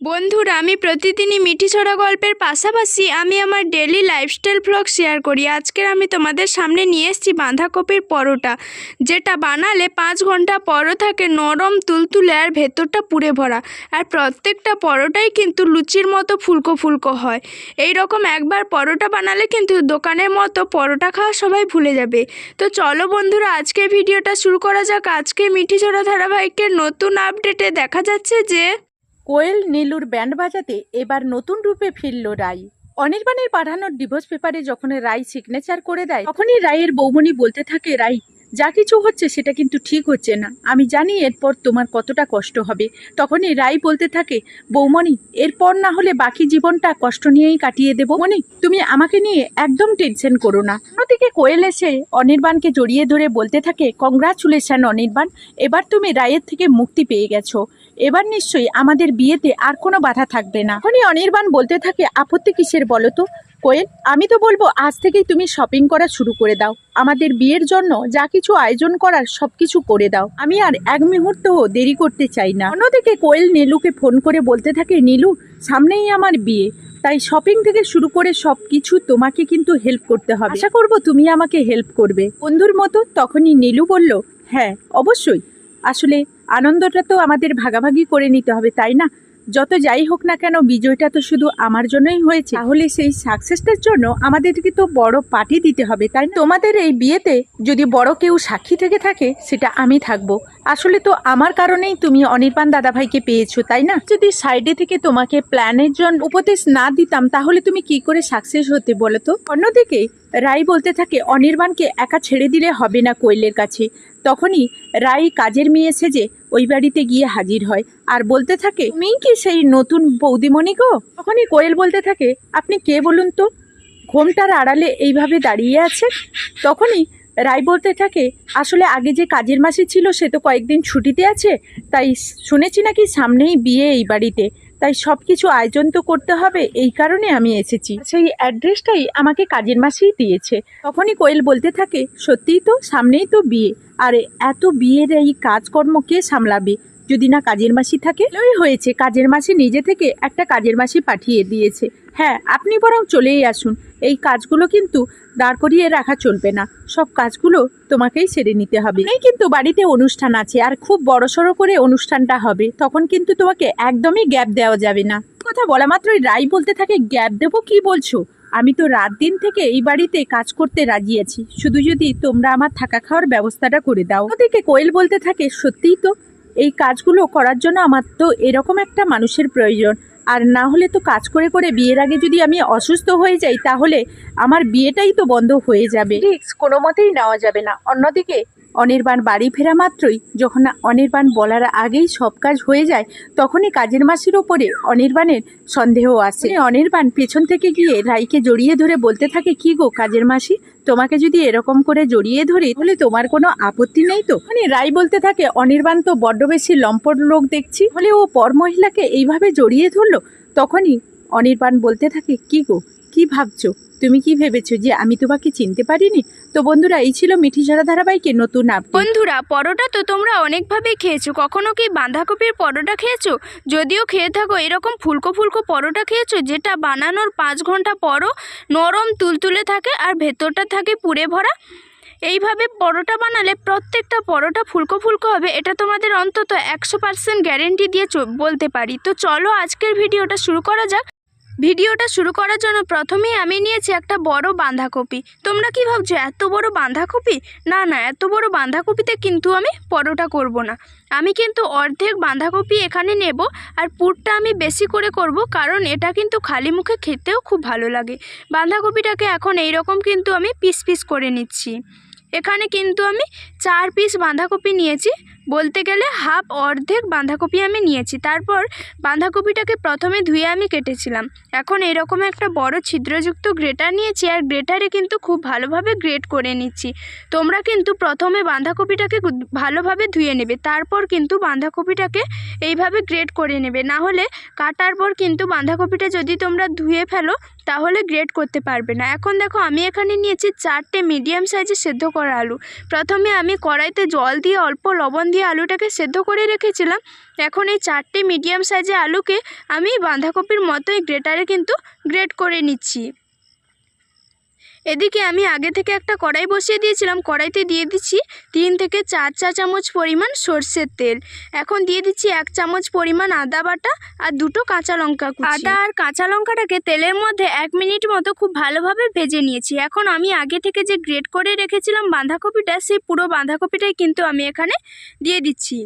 বন্ধুরা, আমি প্রতিদিনই মিঠি ছড়া গল্পের পাশাপাশি আমি আমার ডেলি লাইফস্টাইল ব্লগ শেয়ার করি। আজকের আমি তোমাদের সামনে নিয়ে এসেছি বাঁধাকপির পরোটা, যেটা বানালে পাঁচ ঘণ্টা পরও থাকে নরম, তুলতুলে আর ভেতরটা পুড়ে ভরা। আর প্রত্যেকটা পরোটাই কিন্তু লুচির মতো ফুলকো ফুলকো হয়। এই রকম একবার পরোটা বানালে কিন্তু দোকানের মতো পরোটা খাওয়া সবাই ভুলে যাবে। তো চলো বন্ধুরা আজকে ভিডিওটা শুরু করা যাক। আজকে মিঠি ছড়া ধারাবাহিকের নতুন আপডেটে দেখা যাচ্ছে যে কোয়েল নীলুর ব্যান্ড বাজাতে এবার নতুন রূপে ফিরল রাই। অনির্বাণের পাঠানোর ডিভোর্স পেপারে যখন রাই সিগনেচার করে দেয়, তখনই রায়ের বৌমনি বলতে থাকে, রাই, যা কিছু হচ্ছে সেটা কিন্তু ঠিক হচ্ছে না। আমি জানি এরপর তোমার কতটা কষ্ট হবে। তখনই রাই বলতে থাকে, বৌমণি, এরপর না হলে বাকি জীবনটা কষ্ট নিয়েই কাটিয়ে দেবো। মনি তুমি আমাকে নিয়ে একদম টেনশন করো না। অন্যদিকে কোয়েল এসে অনির্বাণকে জড়িয়ে ধরে বলতে থাকে কংগ্রাচুলেশন অনির্বাণ, এবার তুমি রায়ের থেকে মুক্তি পেয়ে গেছো। এবার নিশ্চয়ই আমাদের বিয়েতে আর কোনো বাধা থাকবে না। তখনই অনির্বাণ বলতে থাকে, আপত্তি কিসের বলো তো? কোয়েল, আমি তো বলব আজ থেকেই তুমি শপিং করা শুরু করে দাও। আমাদের বিয়ের জন্য যা কিছু আয়োজন করার সব কিছু করে দাও। আমি আর এক মুহূর্তও দেরি করতে চাই না। অন্যদিকে কোয়েল নীলুকে ফোন করে বলতে থাকে, নীলু, সামনেই আমার বিয়ে। তাই শপিং থেকে শুরু করে সব কিছু তোমাকে কিন্তু হেল্প করতে হবে। আশা করব তুমি আমাকে হেল্প করবে। বন্ধুর মতো তখনই নীলু বলল হ্যাঁ অবশ্যই। আসলে আনন্দটা তো আমাদের ভাগাভাগি করে নিতে হবে, তাই না? যত যাই হোক না কেন, বিজয়টা তো শুধু আমার জন্যই হয়েছে। তাহলে সেই সাকসেসটার জন্য আমাদেরকে তো বড় পার্টি দিতে হবে, তাই না? তোমাদের এই বিয়েতে যদি বড় কেউ সাক্ষী থেকে থাকে, সেটা আমি থাকব। আসলে তো আমার কারণেই তুমি অনির্বাণ দাদাভাইকে পেয়েছ, তাই না? যদি সাইডে থেকে তোমাকে প্ল্যানের জন্য উপদেশ না দিতাম, তাহলে তুমি কি করে সাকসেস হতে বলো তো? অন্যদিকে রাই বলতে থাকে, অনির্বাণকে একা ছেড়ে দিলে হবে না কোয়েলের কাছে। তখনই রাই কাজের মেয়ে সেজে ওই বাড়িতে গিয়ে হাজির হয়। আর বলতে থাকে, তুমি কি সেই নতুন বৌদিমণি গো? তখনই কোয়েল বলতে থাকে, আপনি কে বলুন তো? ঘোমটার আড়ালে এইভাবে দাঁড়িয়ে আছে? তখনই রাই বলতে থাকে, আসলে আগে যে কাজের মাসি ছিল সে তো কয়েকদিন ছুটিতে আছে, তাই শুনেছি নাকি সামনেই বিয়ে এই বাড়িতে। তাই সব কিছু আয়োজন তো করতে হবে, এই কারণে আমি এসেছি। সেই অ্যাড্রেসটাই আমাকে কাজের মাসেই দিয়েছে। তখনই কোয়েল বলতে থাকে, সত্যিই তো সামনেই তো বিয়ে। আরে, এত বিয়ের এই কাজকর্ম কে সামলাবে? যদি না কাজের মাসি থাকে ওই হয়েছে। কাজের মাসি নিজে থেকে একটা কাজের মাসি পাঠিয়ে দিয়েছে। হ্যাঁ আপনি বরং চলেই আসুন। এই কাজগুলো কিন্তু দাঁড় করিয়ে রাখা চলবে না। সব কাজগুলো তোমাকেই সেরে নিতে হবে। এই কিন্তু বাড়িতে অনুষ্ঠান আছে, আর খুব বড়সড় করে অনুষ্ঠানটা হবে। তখন কিন্তু তোমাকে একদমই গ্যাপ দেওয়া যাবে না। কথা বলা মাত্রই রাই বলতে থাকে, গ্যাপ দেবো কি বলছো? আমি তো রাত দিন থেকে এই বাড়িতে কাজ করতে রাজি আছি। শুধু যদি তোমরা আমার থাকা খাওয়ার ব্যবস্থাটা করে দাও। ওদিকে কোয়েল বলতে থাকে, সত্যিই তো এই কাজগুলো করার জন্য আমার তো এরকম একটা মানুষের প্রয়োজন। আর না হলে তো কাজ করে করে বিয়ের আগে যদি আমি অসুস্থ হয়ে যাই, তাহলে আমার বিয়েটাই তো বন্ধ হয়ে যাবে। রিক্স কোনো মতেই নেওয়া যাবে না। অন্যদিকে অনির্বাণ বাড়ি ফেরা মাত্রই যখন অনির্বাণ বলার আগেই সব কাজ হয়ে যায়, তখনই কাজের মাসির ওপরে অনির্বাণের সন্দেহ আসে। অনির্বাণ পেছন থেকে গিয়ে রাইকে জড়িয়ে ধরে বলতে থাকে, কি গো কাজের মাসি? তোমাকে যদি এরকম করে জড়িয়ে ধরি, তাহলে তোমার কোনো আপত্তি নেই তো? মানে রাই বলতে থাকে, অনির্বাণ তো বড্ড বেশি লম্পট লোক দেখছি হলে ও পর মহিলাকে এইভাবে জড়িয়ে ধরলো? তখনই অনির্বাণ বলতে থাকে, কি গো, কি ভাবছ? তুমি কি ভেবেছো যে আমি তোমাকে চিনতে পারিনি? তো বন্ধুরা, এই ছিল মিঠি ঝরা ধারাবাহিকের নতুন আপডেট বন্ধুরা, পরোটা তো তোমরা অনেকভাবেই খেয়েছো। কখনো কি বাঁধাকপির পরোটা খেয়েছো? যদিও খেয়ে থাকো, এরকম ফুলকো ফুলকো পরোটা খেয়েছো, যেটা বানানোর পাঁচ ঘণ্টা পরও নরম তুলতুলে থাকে আর ভেতরটা থাকে পুড়ে ভরা। এইভাবে পরোটা বানালে প্রত্যেকটা পরোটা ফুলকো ফুলকো হবে, এটা তোমাদের অন্তত একশো পার্সেন্ট গ্যারেন্টি দিয়ে বলতে পারি। তো চলো আজকের ভিডিওটা শুরু করা যাক। ভিডিওটা শুরু করার জন্য প্রথমেই আমি নিয়েছি একটা বড় বাঁধাকপি। তোমরা কি ভাবছ, এত বড় বাঁধাকপি? না না, এত বড় বাঁধাকপিতে কিন্তু আমি পরোটা করব না। আমি কিন্তু অর্ধেক বাঁধাকপি এখানে নেব আর পুরটা আমি বেশি করে করব কারণ এটা কিন্তু খালি মুখে খেতেও খুব ভালো লাগে। বাঁধাকপিটাকে এখন এই রকম কিন্তু আমি পিস পিস করে নিচ্ছি। এখানে কিন্তু আমি চার পিস বাঁধাকপি নিয়েছি। বলতে গেলে হাফ অর্ধেক বাঁধাকপি আমি নিয়েছি। তারপর বাঁধাকপিটাকে প্রথমে ধুয়ে আমি কেটেছিলাম। এখন এরকম একটা বড় ছিদ্রযুক্ত গ্রেটার নিয়েছি আর গ্রেটারে কিন্তু খুব ভালোভাবে গ্রেট করে নিচ্ছি। তোমরা কিন্তু প্রথমে বাঁধাকপিটাকে ভালোভাবে ধুয়ে নেবে, তারপর কিন্তু বাঁধাকপিটাকে এইভাবে গ্রেট করে নেবে। না হলে কাটার পর কিন্তু বাঁধাকপিটা যদি তোমরা ধুয়ে ফেলো, তাহলে গ্রেট করতে পারবে না। এখন দেখো আমি এখানে নিয়েছি চারটে মিডিয়াম সাইজে সেদ্ধ করা আলু। প্রথমে আমি কড়াইতে জল দিয়ে অল্প লবণ দিয়ে দিয়ে আলুটাকে সেদ্ধ করে রেখেছিলাম। এখন এই চারটে মিডিয়াম সাইজের আলুকে আমি বাঁধাকপির মতোই গ্রেটারে কিন্তু গ্রেট করে নিচ্ছি। এদিকে আমি আগে থেকে একটা কড়াই বসিয়ে দিয়েছিলাম। কড়াইতে দিয়ে দিচ্ছি তিন থেকে চার চা চামচ পরিমাণ সর্ষের তেল। এখন দিয়ে দিচ্ছি এক চামচ পরিমাণ আদা বাটা আর দুটো কাঁচা লঙ্কা আদা আর কাঁচা লঙ্কাটাকে তেলের মধ্যে এক মিনিট মতো খুব ভালোভাবে ভেজে নিয়েছি। এখন আমি আগে থেকে যে গ্রেট করে রেখেছিলাম বাঁধাকপিটা, সেই পুরো বাঁধাকপিটাই কিন্তু আমি এখানে দিয়ে দিচ্ছি।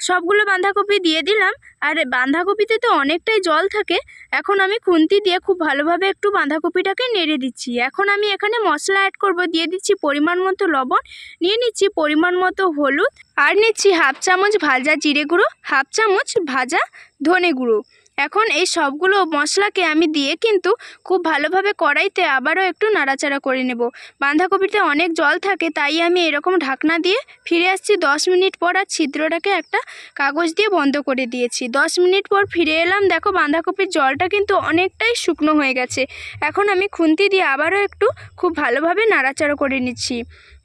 সবগুলো বাঁধাকপি দিয়ে দিলাম। আর বাঁধাকপিতে তো অনেকটাই জল থাকে। এখন আমি খুন্তি দিয়ে খুব ভালোভাবে একটু বাঁধাকপিটাকে নেড়ে দিচ্ছি। এখন আমি এখানে মশলা অ্যাড করব, দিয়ে দিচ্ছি পরিমাণ মতো লবণ, নিয়ে নিচ্ছি পরিমাণ মতো হলুদ, আর নিচ্ছি হাফ চামচ ভাজা জিরে গুঁড়ো, হাফ চামচ ভাজা ধনে গুঁড়ো। এখন এই সবগুলো মশলাকে আমি দিয়ে কিন্তু খুব ভালোভাবে কড়াইতে আবারও একটু নাড়াচাড়া করে নেব। বাঁধাকপিতে অনেক জল থাকে, তাই আমি এরকম ঢাকনা দিয়ে ফিরে আসছি। দশ মিনিট পর আর ছিদ্রটাকে একটা কাগজ দিয়ে বন্ধ করে দিয়েছি। দশ মিনিট পর ফিরে এলাম, দেখো বাঁধাকপির জলটা কিন্তু অনেকটাই শুকনো হয়ে গেছে। এখন আমি খুন্তি দিয়ে আবারও একটু খুব ভালোভাবে নাড়াচাড়া করে নিচ্ছি।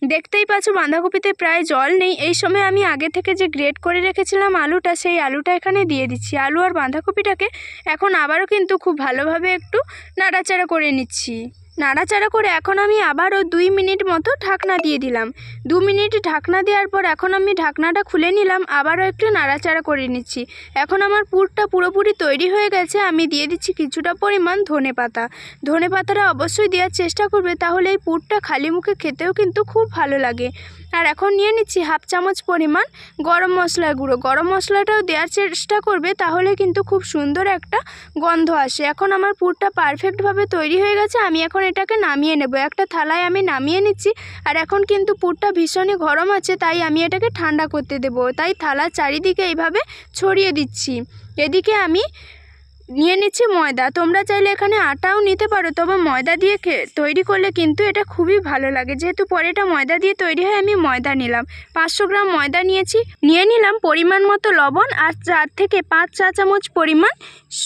দেখতেই পাচ্ছ, বাঁধাকপিতে প্রায় জল নেই। এই সময় আমি আগে থেকে যে গ্রেড করে রেখেছিলাম আলুটা, সেই আলুটা এখানে দিয়ে দিচ্ছি। আলু আর বাঁধাকপিটাকে এখন আবারও কিন্তু খুব ভালোভাবে একটু নাড়াচাড়া করে নিচ্ছি। নাড়াচাড়া করে এখন আমি আবারও দুই মিনিট মতো ঢাকনা দিয়ে দিলাম। দু মিনিট ঢাকনা দেওয়ার পর এখন আমি ঢাকনাটা খুলে নিলাম, আবারও একটু নাড়াচাড়া করে নিচ্ছি। এখন আমার পুরটা পুরোপুরি তৈরি হয়ে গেছে, আমি দিয়ে দিচ্ছি কিছুটা পরিমাণ ধনে পাতা। ধনে পাতাটা অবশ্যই দেওয়ার চেষ্টা করবে, তাহলে এই পুরটা খালি মুখে খেতেও কিন্তু খুব ভালো লাগে। আর এখন নিয়ে নিচ্ছি হাফ চামচ পরিমাণ গরম মশলা গুঁড়ো। গরম মশলাটাও দেওয়ার চেষ্টা করবে, তাহলে কিন্তু খুব সুন্দর একটা গন্ধ আসে। এখন আমার পুরটা পারফেক্টভাবে তৈরি হয়ে গেছে, আমি এখন এটাকে নামিয়ে নেব। একটা থালায় আমি নামিয়ে নিচ্ছি, আর এখন কিন্তু পুরটা ভীষণই গরম আছে, তাই আমি এটাকে ঠান্ডা করতে দেব। তাই থালা চারিদিকে এইভাবে ছড়িয়ে দিচ্ছি। এদিকে আমি নিয়ে নিচ্ছি ময়দা। তোমরা চাইলে এখানে আটাও নিতে পারো, তবে ময়দা দিয়ে তৈরি করলে কিন্তু এটা খুবই ভালো লাগে। যেহেতু পরে এটা ময়দা দিয়ে তৈরি হয়, আমি ময়দা নিলাম। পাঁচশো গ্রাম ময়দা নিয়েছি। নিয়ে নিলাম পরিমাণ মতো লবণ আর চার থেকে পাঁচ চা চামচ পরিমাণ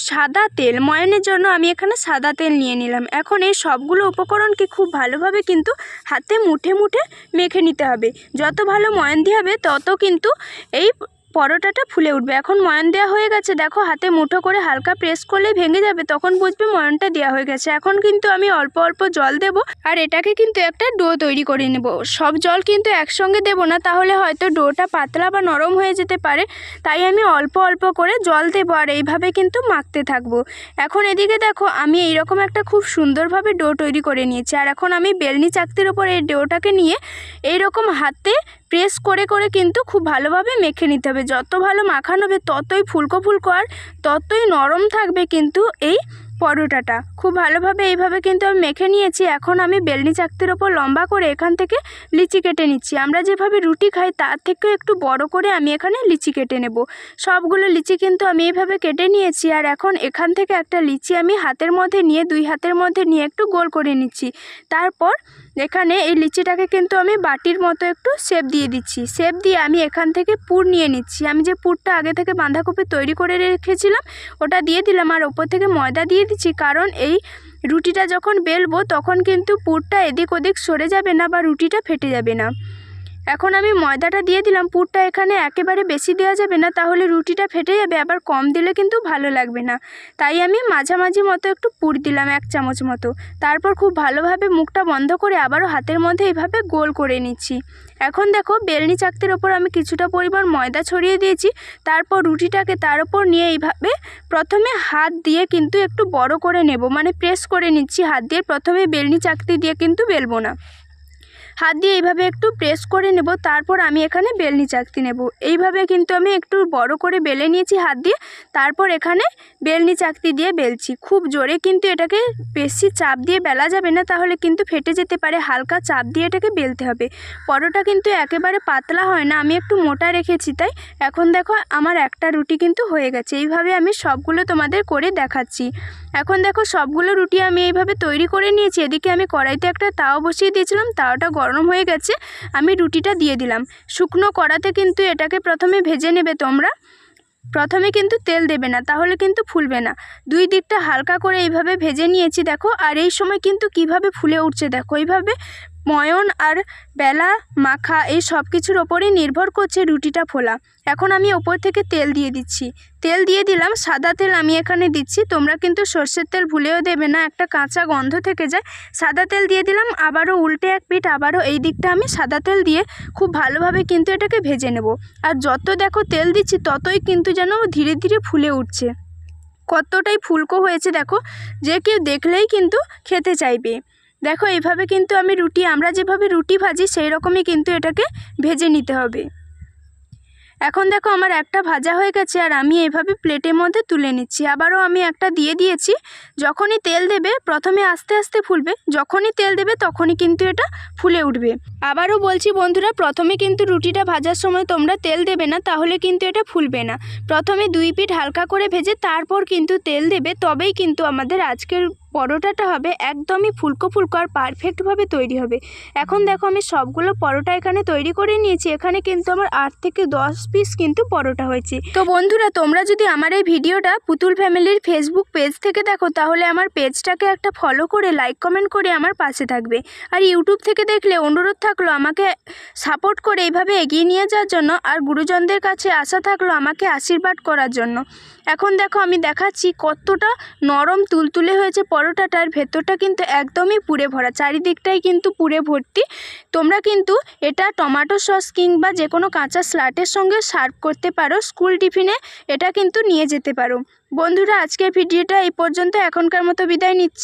সাদা তেল। ময়নের জন্য আমি এখানে সাদা তেল নিয়ে নিলাম। এখন এই সবগুলো উপকরণকে খুব ভালোভাবে কিন্তু হাতে মুঠে মুঠে মেখে নিতে হবে। যত ভালো ময়ন দিয়ে হবে, তত কিন্তু এই পরোটাটা ফুলে উঠবে। এখন ময়ন দেওয়া হয়ে গেছে। দেখো, হাতে মুঠো করে হালকা প্রেস করলে ভেঙে যাবে। তখন বুঝবে ময়নটা দেওয়া হয়ে গেছে। এখন কিন্তু আমি অল্প অল্প জল দেব আর এটাকে কিন্তু একটা ডো তৈরি করে নেব। সব জল কিন্তু একসঙ্গে দেব না, তাহলে হয়তো ডোটা পাতলা বা নরম হয়ে যেতে পারে। তাই আমি অল্প অল্প করে জল দেবো আর এইভাবে কিন্তু মাখতে থাকব। এখন এদিকে দেখো, আমি এইরকম একটা খুব সুন্দরভাবে ডো তৈরি করে নিয়েছি। আর এখন আমি বেলনি চাকতির ওপর এই ডোটাকে নিয়ে এইরকম হাতে প্রেস করে করে কিন্তু খুব ভালোভাবে মেখে নিতে হবে। যত ভালো মাখানো হবে, ততই ফুলকো ফুলকো আর ততই নরম থাকবে কিন্তু এই পরোটাটা। খুব ভালোভাবে এইভাবে কিন্তু আমি মেখে নিয়েছি। এখন আমি বেলনি চাকতির ওপর লম্বা করে এখান থেকে লিচি কেটে নিচ্ছি। আমরা যেভাবে রুটি খাই, তার থেকেও একটু বড় করে আমি এখানে লিচি কেটে নেব। সবগুলো লিচি কিন্তু আমি এইভাবে কেটে নিয়েছি আর এখন এখান থেকে একটা লিচি আমি হাতের মধ্যে নিয়ে, দুই হাতের মধ্যে নিয়ে একটু গোল করে নিচ্ছি। তারপর এখানে এই লিচিটাকে কিন্তু আমি বাটির মতো একটু শেপ দিয়ে দিচ্ছি। শেপ দিয়ে আমি এখান থেকে পুর নিয়ে নিচ্ছি। আমি যে পুরটা আগে থেকে বাঁধাকপি তৈরি করে রেখেছিলাম, ওটা দিয়ে দিলাম আর ওপর থেকে ময়দা দিয়ে দিচ্ছি কারণ এই রুটিটা যখন বেলবো, তখন কিন্তু পুরটা এদিক ওদিক সরে যাবে না বা রুটিটা ফেটে যাবে না। এখন আমি ময়দাটা দিয়ে দিলাম, পুরটা এখানে একেবারে বেশি দেওয়া যাবে না, তাহলে রুটিটা ফেটে যাবে, আবার কম দিলে কিন্তু ভালো লাগবে না। তাই আমি মাঝামাঝি মতো একটু পুর দিলাম, এক চামচ মতো। তারপর খুব ভালোভাবে মুখটা বন্ধ করে আবারও হাতের মধ্যে এইভাবে গোল করে নিচ্ছি। এখন দেখো, বেলনি চাকতির ওপর আমি কিছুটা পরিমাণ ময়দা ছড়িয়ে দিয়েছি। তারপর রুটিটাকে তার ওপর নিয়ে এইভাবে প্রথমে হাত দিয়ে কিন্তু একটু বড় করে নেব। মানে প্রেস করে নিচ্ছি হাত দিয়ে। প্রথমে বেলনি চাকতি দিয়ে কিন্তু বেলবো না। হাত দিয়ে এইভাবে একটু প্রেস করে নেব, তারপর আমি এখানে বেলনি চাকতি নেব। এইভাবে কিন্তু আমি একটু বড় করে বেলে নিয়েছি হাত দিয়ে, তারপর এখানে বেলনি চাকতি দিয়ে বেলছি। খুব জোরে কিন্তু এটাকে বেশি চাপ দিয়ে বেলা যাবে না, তাহলে কিন্তু ফেটে যেতে পারে, হালকা চাপ দিয়ে এটাকে বেলতে হবে। পরোটা কিন্তু একেবারে পাতলা হয় না, আমি একটু মোটা রেখেছি তাই। এখন দেখো আমার একটা রুটি কিন্তু হয়ে গেছে, এইভাবে আমি সবগুলো তোমাদের করে দেখাচ্ছি। এখন দেখো সবগুলো রুটি আমি এইভাবে তৈরি করে নিয়েছি। এদিকে আমি কড়াইতে একটা তাও বসিয়ে দিয়েছিলাম, তাওটা গরম হয়ে গেছে। আমি রুটিটা দিয়ে দিলাম। শুকনো কড়াতে কিন্তু এটাকে প্রথমে ভেজে নেবে তোমরা। প্রথমে কিন্তু তেল দেবে না, তাহলে কিন্তু ফুলবে না। দুই দিকটা হালকা করে এইভাবে ভেজে নিয়েছি, দেখো। আর এই সময় কিন্তু কীভাবে ফুলে উঠছে, দেখো। এইভাবে ময়ন আর বেলা, মাখা এই সব কিছুর ওপরেই নির্ভর করছে রুটিটা ফোলা। এখন আমি ওপর থেকে তেল দিয়ে দিচ্ছি। তেল দিয়ে দিলাম, সাদা তেল আমি এখানে দিচ্ছি। তোমরা কিন্তু সর্ষের তেল ভুলেও দেবে না, একটা কাঁচা গন্ধ থেকে যায়। সাদা তেল দিয়ে দিলাম, আবারও উল্টে এক পিঠ, আবারও এই দিকটা আমি সাদা তেল দিয়ে খুব ভালোভাবে কিন্তু এটাকে ভেজে নেব। আর যত দেখো তেল দিচ্ছি, ততই কিন্তু যেন ধীরে ধীরে ফুলে উঠছে। কতটাই ফুলকো হয়েছে দেখো, যে কেউ দেখলেই কিন্তু খেতে চাইবে। দেখো এইভাবে কিন্তু আমি রুটি, আমরা যেভাবে রুটি ভাজি, সেই রকমই কিন্তু এটাকে ভেজে নিতে হবে। এখন দেখো, আমার একটা ভাজা হয়ে গেছে আর আমি এইভাবে প্লেটের মধ্যে তুলে নিচ্ছি। আবারও আমি একটা দিয়ে দিয়েছি, যখনই তেল দেবে, প্রথমে আস্তে আস্তে ফুলবে, যখনই তেল দেবে, তখনই কিন্তু এটা ফুলে উঠবে। আবারও বলছি বন্ধুরা, প্রথমে কিন্তু রুটিটা ভাজার সময় তোমরা তেল দেবে না, তাহলে কিন্তু এটা ফুলবে না। প্রথমে দুই পিঠ হালকা করে ভেজে, তারপর কিন্তু তেল দেবে, তবেই কিন্তু আমাদের আজকের পরোটাটা হবে একদমই ফুলকো ফুলকো আর পারফেক্টভাবে তৈরি হবে। এখন দেখো আমি সবগুলো পরোটা এখানে তৈরি করে নিয়েছি, এখানে কিন্তু আমার আট থেকে দশ পিস কিন্তু পরোটা হয়েছে। তো বন্ধুরা, তোমরা যদি আমার এই ভিডিওটা পুতুল ফ্যামিলির ফেসবুক পেজ থেকে দেখো, তাহলে আমার পেজটাকে একটা ফলো করে লাইক কমেন্ট করে আমার পাশে থাকবে। আর ইউটিউব থেকে দেখলে অনুরোধ থাকল আমাকে সাপোর্ট করে এইভাবে এগিয়ে নিয়ে যাওয়ার জন্য, আর গুরুজনদের কাছে আশা থাকল আমাকে আশীর্বাদ করার জন্য। এখন দেখো আমি দেখাচ্ছি কতটা নরম তুলতুলে হয়েছে পরোটাটার ভেতরটা কিন্তু একদমই পুড়ে ভরা, চারিদিকটাই কিন্তু পুড়ে ভর্তি। তোমরা কিন্তু এটা টমাটো সস কিংবা যে কোনো কাঁচা স্লাটের সঙ্গে সার্ভ করতে পারো, স্কুল টিফিনে এটা কিন্তু নিয়ে যেতে পারো। বন্ধুরা, আজকের ভিডিওটা এই পর্যন্ত, এখনকার মতো বিদায় নিচ্ছি।